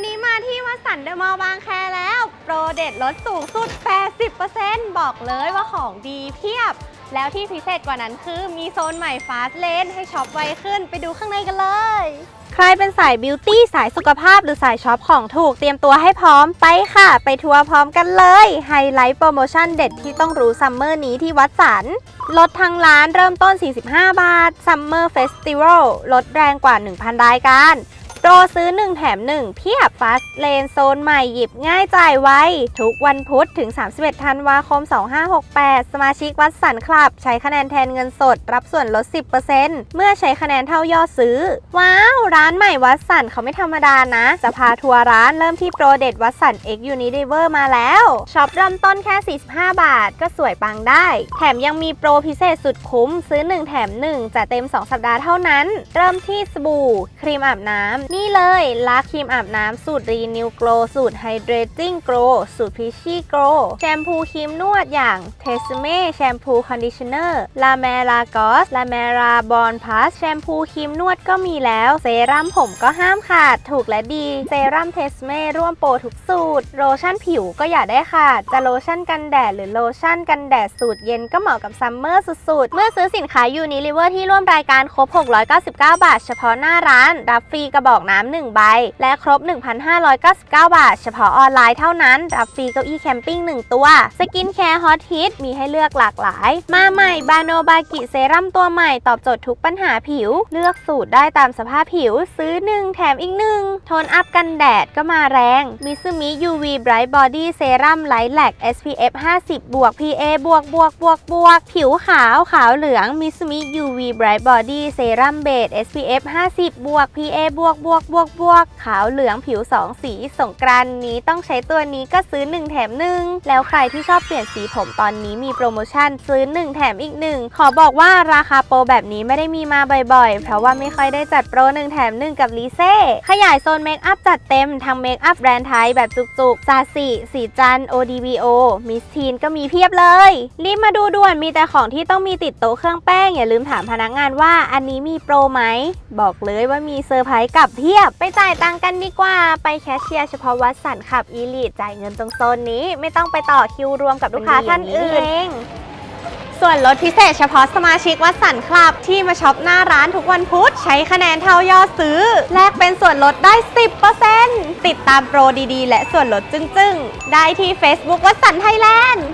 ันนี้มาที่วัดสันเดอะมอลล์บางแคแล้ว โปรเด็ดลดสูงสุด 80%บอกเลยว่าของดีเพียบ แล้วที่พิเศษกว่านั้นคือมีโซนใหม่ฟาสเลนให้ช็อปไวขึ้นไปดูข้างในกันเลย ใครเป็นสายบิวตี้สายสุขภาพหรือสายช็อปของถูกเตรียมตัวให้พร้อมไปค่ะ ไปทัวร์พร้อมกันเลย ไฮไลท์โปรโมชั่นเด็ดที่ต้องรู้ซัมเมอร์นี้ที่วัดสันลดทางร้านเริ่มต้น 45 บาท Summer Festival ลดแรงกว่า 1,000 รายการ โปรซื้อ 1 แถม 1 เพียบฟาสเลนโซนใหม่หยิบง่ายจ่ายไวทุกวันพุธถึง 31 ธันวาคม 2568 สมาชิกวัดสันคลับ ใช้คะแนนแทนเงินสด รับส่วนลด 10%เมื่อใช้คะแนนเท่ายอดซื้อ ว้าว ร้านใหม่วัดสันเขาไม่ธรรมดานะ จะพาทัวร์ร้านเริ่มที่โปรเด็ดวัดสัน X Unilever มาแล้วช็อปเริ่มต้นแค่ 45 บาท ก็สวยปังได้ แถมยังมีโปรพิเศษสุดคุ้มซื้อ 1 แถม 1จะเต็ม 2 สัปดาห์เท่านั้น เริ่มที่สบู่ ครีมอาบน้ำนี่เลยลาครีมอาบน้ำสูตรรีนิวโกลสูตรไฮเดรติ้งโกลสูตรพิชชี่โกลแชมพูครีมนวดอย่างเทสเม่แชมพูคอนดิชเนอร์ลาเมลากอสลาเมราบอนพาสแชมพูครีมนวดก็มีแล้ว เซรั่มผมก็ห้ามขาด ถูกและดี เซรั่มเทสเม่ร่วมโปรทุกสูตร โลชั่นผิวก็อย่าได้ขาด จะโลชั่นกันแดดหรือโลชั่นกันแดดสูตรเย็นก็เหมาะกับซัมเมอร์สุดๆ เมื่อซื้อสินค้ายูนิลิเวอร์ที่ร่วมรายการครบ 699 บาท เฉพาะหน้าร้าน รับฟรีกระบอกน้ำ1ใบ และครบ 1,599 บาท เฉพาะออนไลน์เท่านั้น รับฟรีเก้าอี้แคมปิ้ง 1 ตัว สกินแคร์ฮอตฮิตมีให้เลือกหลากหลาย มาใหม่บาโนบากิเซรั่มตัวใหม่ตอบโจทย์ทุกปัญหาผิว เลือกสูตรได้ตามสภาพผิว ซื้อ 1 แถมอีก 1 โทนอัพกันแดดก็มาแรงมิซูมิ UV Bright Body Serum Light Lac SPF 50 บวก PA บวกบวกบวกบวกผิวขาวขาวเหลืองมิซูมิ UV Bright Body Serum Beige SPF 50 บวก PA บวกบวกบวกบวกขาวเหลืองผิว 2 สีสงกรานนี้ต้องใช้ตัวนี้ก็ซื้อ 1 แถม 1 แล้วใครที่ชอบเปลี่ยนสีผมตอนนี้มีโปรโมชั่นซื้อ 1 แถมอีก 1 ขอบอกว่าราคาโปรแบบนี้ไม่ได้มีมาบ่อยๆ เพราะว่าไม่ค่อยได้จัดโปร 1 แถม 1 กับลีเซ่ขยายโซนเมคอัพจัดเต็มทั้งเมคอัพแบรนด์ไทยแบบจุกๆซาสิสีจัน ODVO มิสทีนก็มีเพียบเลย รีบมาดูด่วนมีแต่ของที่ต้องมีติดโต๊ะเครื่องแป้งอย่าลืมถามพนักงานว่าอันนี้มีโปรไหมบอกเลยว่ามีเซอร์ไพรส์กลับพียบ ไปจ่ายตังกันดีกว่า ไปแคชเชียร์เฉพาะวัดสันขับอีลีดจ่ายเงินตรงโซนนี้ ไม่ต้องไปต่อคิวรวมกับลูกค้าท่านอื่น ส่วนลดพิเศษเฉพาะสมาชิกวัดสันคลับ ที่มาช็อปหน้าร้านทุกวันพุธ ใช้คะแนนเท่ายอดซื้อ แลกเป็นส่วนลดได้ 10%ติดตามโปรดีๆ และส่วนลดจึ้งๆ ได้ที่ Facebook วัดสันไทยแลนด์